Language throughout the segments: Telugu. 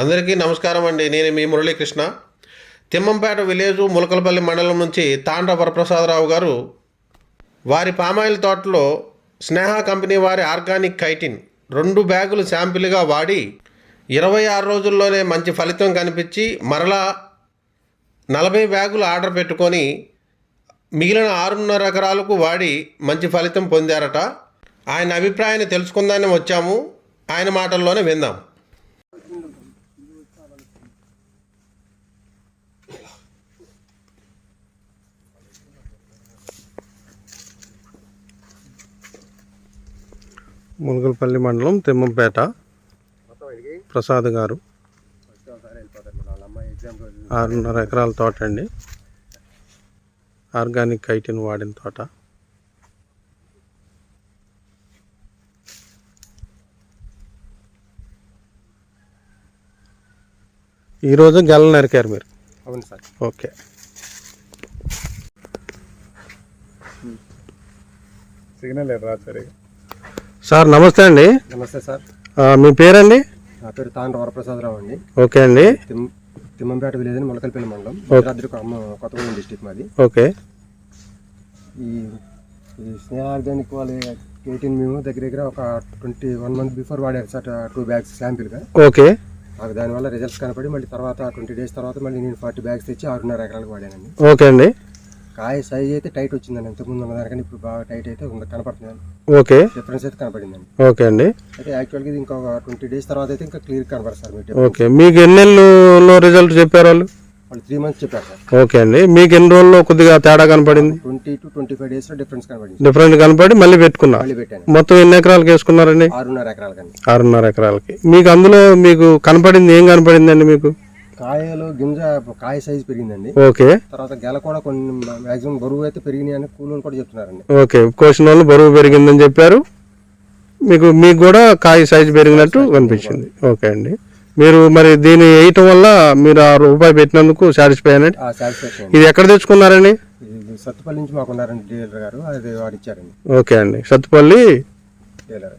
అందరికీ నమస్కారం అండి. నేను మీ మురళీకృష్ణ. తిమ్మంపేట విలేజ్ ములకలపల్లి మండలం నుంచి తాండ్ర వరప్రసాదరావు గారు వారి పామాయిల్ తోటలో స్నేహ కంపెనీ వారి ఆర్గానిక్ కైటిన్ రెండు బ్యాగులు శాంపిల్గా వాడి ఇరవై ఆరు రోజుల్లోనే మంచి ఫలితం కనిపించి మరలా నలభై బ్యాగులు ఆర్డర్ పెట్టుకొని మిగిలిన ఆరున్నర ఎకరాలకు వాడి మంచి ఫలితం పొందారట. ఆయన అభిప్రాయాన్ని తెలుసుకుందామని వచ్చాము. ఆయన మాటల్లోనే విందాం. ములుగులపల్లి మండలం తిమ్మంపేట. ప్రసాద్ గారు. ఆరున్నర ఎకరాల తోట అండి. ఆర్గానిక్ కైటిన్ వాడిన తోట. ఈరోజు గెల నరికారు మీరు? అవును సార్. ఓకే. సిగ్నల్ రాదు సరిగా సార్ నమస్తే అండి. నమస్తే సార్. మీ పేరండి? నా పేరు తాండ్ర వరప్రసాదరావు అండి. ఓకే అండి. తిమ్ తిమ్మంపేట విలేజ్ అని మొలకల్పల్లి మండలం. భద్రాద్రి కొత్తగూడెం డిస్టిక్ మాది. ఓకే. ఈ ఈ స్నేహ ఆర్గానిక్ వాళ్ళ ఎయిటీన్ మేము దగ్గర దగ్గర ఒక ట్వంటీ వన్ మంత్ బిఫోర్ వాడారు సార్ టూ బ్యాగ్స్ శాంపిల్గా. ఓకే. నాకు దానివల్ల రిజల్ట్స్ కనపడి మళ్ళీ తర్వాత ట్వంటీ డేస్ తర్వాత మళ్ళీ నేను ఫార్టీ బ్యాగ్స్ తెచ్చి ఆరున్నర ఎకరాలకు వాడానండి. ఓకే అండి. కాయ సైజ్ అయితే టైట్ వచ్చిందండి. ఇంతకుముందు ఉన్న దానికన్నా ఇప్పుడు బాగా టైట్ అయితే ఉంది కనపడుతుందండి. ఓకే. డిఫరెన్స్ అయితే కనపడిందండి. ఓకే అండి. అయితే యాక్చువల్గా ఇది ఇంకొక ట్వంటీ డేస్ తర్వాత అయితే ఇంకా క్లియర్ కనపడదు సార్ మీకు. ఓకే. మీకు ఎన్ని నెలల్లో రిజల్ట్ చెప్పారు వాళ్ళు? వాళ్ళు త్రీ మంత్స్ చెప్పారు సార్. ఓకే అండి. మీకు ఎన్ని రోజుల్లో కొద్దిగా తేడా కనపడింది? ట్వంటీ టు ట్వంటీ ఫైవ్ డేస్లో డిఫరెన్స్ కనపడింది. డిఫరెంట్ కనపడి మళ్ళీ పెట్టుకున్నారు మళ్ళీ పెట్టాను. మొత్తం ఎన్ని ఎకరాలకు వేసుకున్నారండి? ఆరున్నర ఎకరాల కండి ఆరున్నర ఎకరాలకి. మీకు అందులో మీకు కనపడింది ఏం కనపడిందండి మీకు? కాయలు గింజ కాయ సైజ్ పెరిగిందండి. ఓకే. తర్వాత గెల కూడా కొన్ని మాక్సిమం బరువు అయితే పెరిగినాయి అని కూలీలు కూడా చెప్తున్నారండి. ఓకే. కోసిన వాళ్ళు బరువు పెరిగిందని చెప్పారు. మీకు మీకు కూడా కాయ సైజు పెరిగినట్టు కనిపించింది ఓకే అండి. మీరు మరి దీన్ని వేయటం వల్ల మీరు ఆ రూపాయి పెట్టినందుకు సాటిస్ఫై సాటిస్ఫాక్షన్ ఇది ఎక్కడ తెచ్చుకున్నారండి? సత్తుపల్లి నుంచి మాకు ఉన్నారండి డీలర్ గారు. అది వాడు ఇచ్చారండి ఓకే అండి. Sathupalli? Dealer.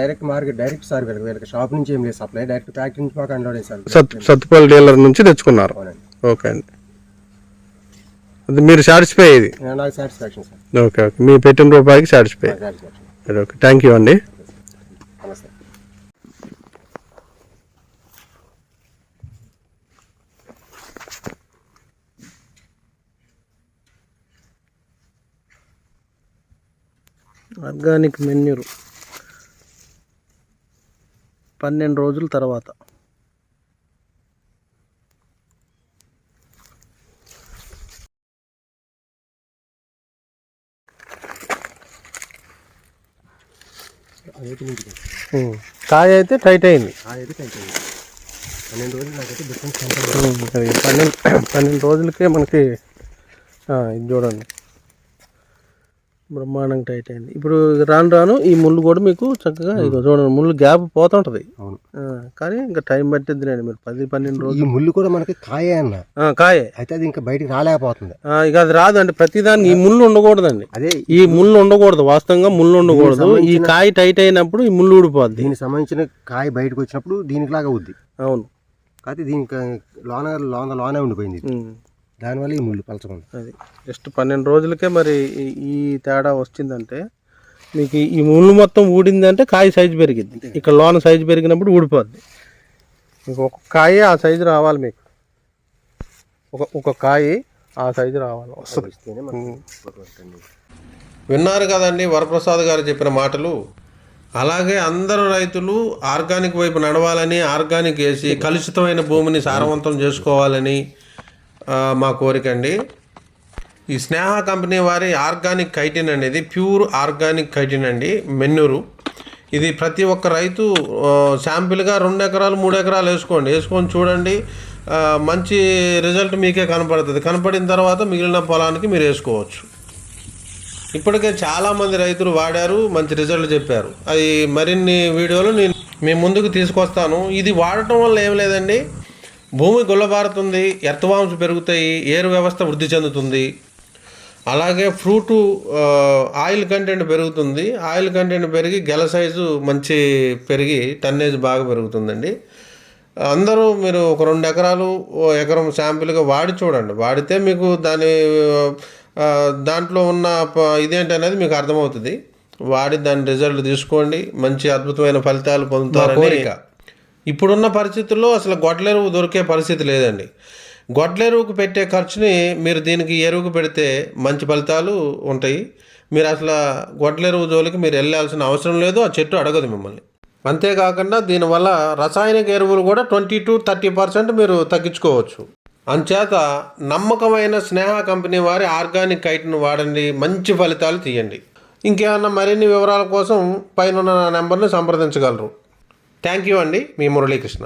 Direct market direct sir వీళ్ళకి వీళ్ళకి షాప్ నుంచి ఏం లేదు సప్లై డైరెక్ట్ ఫ్యాక్టరీ నుంచి మాకు అన్లోడ్ సార్ సత్ సత్తుపల్లి డీలర్ నుంచి తెచ్చుకున్నారు. ఓకే అండి. అది మీరు సాటిస్ఫై ఇది? నేను నాకు సాటిస్ఫాక్షన్ సార్. ఓకే ఓకే మీ పెట్టిన రూపాయికి సాటిస్ఫై ఓకే థ్యాంక్ యూ అండి. నమస్తే. Organic manure. పన్నెండు రోజుల తర్వాత. కాయ అయితే టైట్ అయింది. అయితే టైట్ అయింది. పన్నెండు పన్నెండు పన్నెండు రోజులకే మనకి ఆ, ఇది చూడండి. బ్రహ్మాండంగా టైట్ అయింది. ఇప్పుడు రాను రాను ఈ ముళ్ళు కూడా మీకు చక్కగా చూడండి ముళ్ళు గ్యాప్ పోతుంటది అవును. కానీ ఇంకా టైం పట్టిద్దిలేండి మీరు. పది పన్నెండు రోజులు. ఈ ముళ్ళు కూడా మనకి కాయే అన్న. కాయే. అయితే అది ఇంకా బయటికి రాలేకపోతుంది. ఆ, ఇక అది రాదండి. ప్రతిదానికి ఈ ముళ్ళు ఉండకూడదండి. అదే ఈ ముళ్ళు ఉండకూడదు. వాస్తవంగా ముళ్ళు ఉండకూడదు. ఈ కాయ టైట్ అయినప్పుడు ఈ ముళ్ళు ఊడిపోద్ది. దీనికి సంబంధించిన కాయ బయటకు వచ్చినప్పుడు దీనికి లాగా అవుద్ది అవును. కాకపోతే దీనికి లోన లోన లోనే ఉండిపోయింది దానివల్ల ఈ ముళ్ళు పలచకుంది అది. జస్ట్ పన్నెండు రోజులకే మరి ఈ- ఈ తేడా వచ్చిందంటే మీకు ఈ- ముళ్ళు మొత్తం ఊడిందంటే కాయ సైజు పెరిగిద్ది ఇక్కడ లోన సైజు పెరిగినప్పుడు ఊడిపోద్ది. మీకు ఒక కాయ ఆ సైజు రావాలి మీకు. ఒక ఒక కాయ ఆ సైజు రావాలి. వస్తుంది. విన్నారు కదండి వరప్రసాద్ గారు చెప్పిన మాటలు. అలాగే అందరు రైతులు ఆర్గానిక్ వైపు నడవాలని ఆర్గానిక్ వేసి కలుషితమైన భూమిని సారవంతం చేసుకోవాలని మా కోరిక అండి. ఈ స్నేహ కంపెనీ వారి ఆర్గానిక్ కైటిన్ అనేది ప్యూర్ ఆర్గానిక్ కైటిన్ అండి మెన్నూరు. ఇది ప్రతి ఒక్క రైతు శాంపిల్గా రెండు ఎకరాలు మూడు ఎకరాలు వేసుకోండి. వేసుకొని చూడండి మంచి రిజల్ట్ మీకే కనపడుతుంది. కనపడిన తర్వాత మిగిలిన పొలానికి మీరు వేసుకోవచ్చు. ఇప్పటికే చాలామంది రైతులు వాడారు మంచి రిజల్ట్ చెప్పారు. అది మరిన్ని వీడియోలు నేను మీ ముందుకు తీసుకొస్తాను. ఇది వాడటం వల్ల ఏం లేదండి. భూమి గుల్లబారుతుంది ఎర్తవాంశ పెరుగుతాయి ఏరు వ్యవస్థ వృద్ధి చెందుతుంది. అలాగే ఫ్రూటు ఆయిల్ కంటెంట్ పెరుగుతుంది. ఆయిల్ కంటెంట్ పెరిగి గెల సైజు మంచి పెరిగి టన్నేజ్ బాగా పెరుగుతుందండి. అందరూ మీరు ఒక రెండు ఎకరాలు ఓ ఎకరం శాంపిల్గా వాడి చూడండి. వాడితే మీకు దాని దాంట్లో ఉన్న ప- ఇదేంటి అనేది మీకు అర్థమవుతుంది. వాడి దాని రిజల్ట్ తీసుకోండి. మంచి అద్భుతమైన ఫలితాలు పొందుతారు కోరిక. ఇప్పుడున్న పరిస్థితుల్లో అసలు గొడ్లెరువు దొరికే పరిస్థితి లేదండి. గొడ్లెరువుకు పెట్టే ఖర్చుని మీరు దీనికి ఎరువుకు పెడితే మంచి ఫలితాలు ఉంటాయి. మీరు అసలు గొడ్లెరువు జోలికి మీరు వెళ్ళాల్సిన అవసరం లేదు ఆ చెట్టు అడగదు మిమ్మల్ని. అంతేకాకుండా దీనివల్ల రసాయనిక ఎరువులు కూడా ట్వంటీ టు థర్టీ పర్సెంట్ మీరు తగ్గించుకోవచ్చు. అంచేత నమ్మకమైన స్నేహ కంపెనీ వారి ఆర్గానిక్ కైట్ను వాడండి మంచి ఫలితాలు తీయండి. ఇంకేమన్నా మరిన్ని వివరాల కోసం పైన నెంబర్ని సంప్రదించగలరు. థ్యాంక్ యూ అండి. మీ మురళీకృష్ణ.